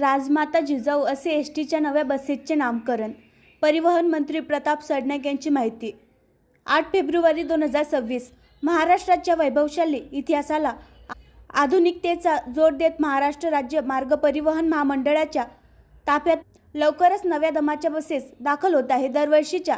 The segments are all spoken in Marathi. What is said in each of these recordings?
राजमाता जिजाऊ असे एस टीच्या नव्या बसेसचे नामकरण. परिवहन मंत्री प्रताप सरनाईक यांची माहिती. आठ फेब्रुवारी दोन हजार सव्वीस महाराष्ट्राच्या वैभवशाली इतिहासाला आधुनिकतेचा जोड देत महाराष्ट्र राज्य मार्ग परिवहन महामंडळाच्या ताफ्यात लवकरच नव्या दमाच्या बसेस दाखल होत आहे. दरवर्षीच्या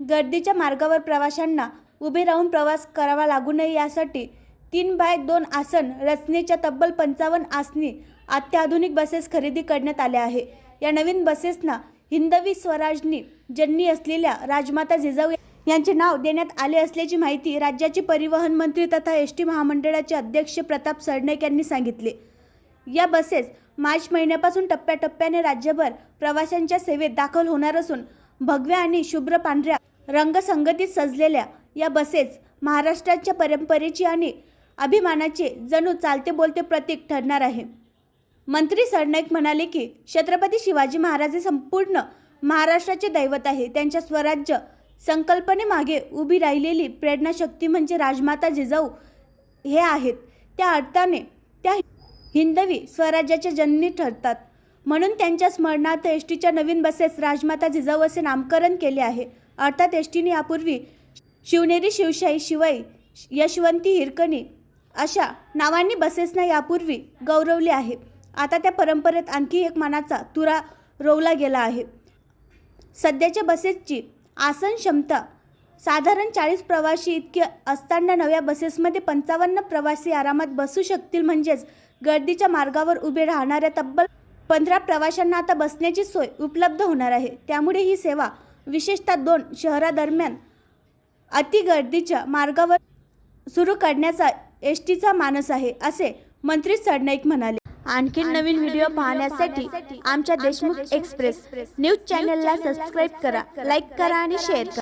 गर्दीच्या मार्गावर प्रवाशांना उभे राहून प्रवास करावा लागू नये यासाठी तीन बाय दोन आसन रचनेच्या तब्बल पंचावन्न आसनी अत्याधुनिक बसेस खरेदी करण्यात आल्या आहे. या नवीन बसेसना हिंदवी स्वराजनी जन्नी असलेल्या राजमाता जिजाऊ यांचे नाव देण्यात आले असल्याची माहिती राज्याचे परिवहन मंत्री तथा एस टी महामंडळाचे अध्यक्ष प्रताप सरनाईक यांनी सांगितले. या बसेस मार्च महिन्यापासून टप्प्याटप्प्याने राज्यभर प्रवाशांच्या सेवेत दाखल होणार असून भगव्या आणि शुभ्र पांढऱ्या रंगसंगतीत सजलेल्या या बसेस महाराष्ट्राच्या परंपरेची आणि अभिमानाचे जणू चालते बोलते प्रतीक ठरणार आहे. मंत्री सरनाईक म्हणाले की छत्रपती शिवाजी महाराज हे संपूर्ण महाराष्ट्राचे दैवत आहे. त्यांच्या स्वराज्य संकल्पनेमागे उभी राहिलेली प्रेरणाशक्ती म्हणजे राजमाता जिजाऊ हे आहेत. त्या अर्थाने त्या हिंदवी स्वराज्याच्या जननी ठरतात. म्हणून त्यांच्या स्मरणार्थ एस टीच्या नवीन बसेस राजमाता जिजाऊ असे नामकरण केले आहे. अर्थात एस टीने यापूर्वी शिवनेरी शिवशाही शिवाई यशवंती हिरकणी अशा नावांनी बसेसना यापूर्वी गौरवले आहे. आता त्या परंपरेत आणखी एक मानाचा तुरा रोवला गेला आहे. सध्याच्या बसेसची आसन क्षमता साधारण चाळीस प्रवासी इतके असताना नव्या बसेसमध्ये पंचावन्न प्रवासी आरामात बसू शकतील म्हणजेच गर्दीच्या मार्गावर उभे राहणाऱ्या तब्बल पंधरा प्रवाशांना आता बसण्याची सोय उपलब्ध होणार आहे. त्यामुळे ही सेवा विशेषतः दोन शहरादरम्यान अतिगर्दीच्या मार्गावर सुरू करण्याचा एस टीचा मानस आहे असे मंत्री सरनाईक म्हणाले. आणखी नवीन व्हिडिओ पाहण्यासाठी आमच्या देशमुख एक्सप्रेस न्यूज चॅनलला सबस्क्राईब करा लाईक करा आणि शेअर करा.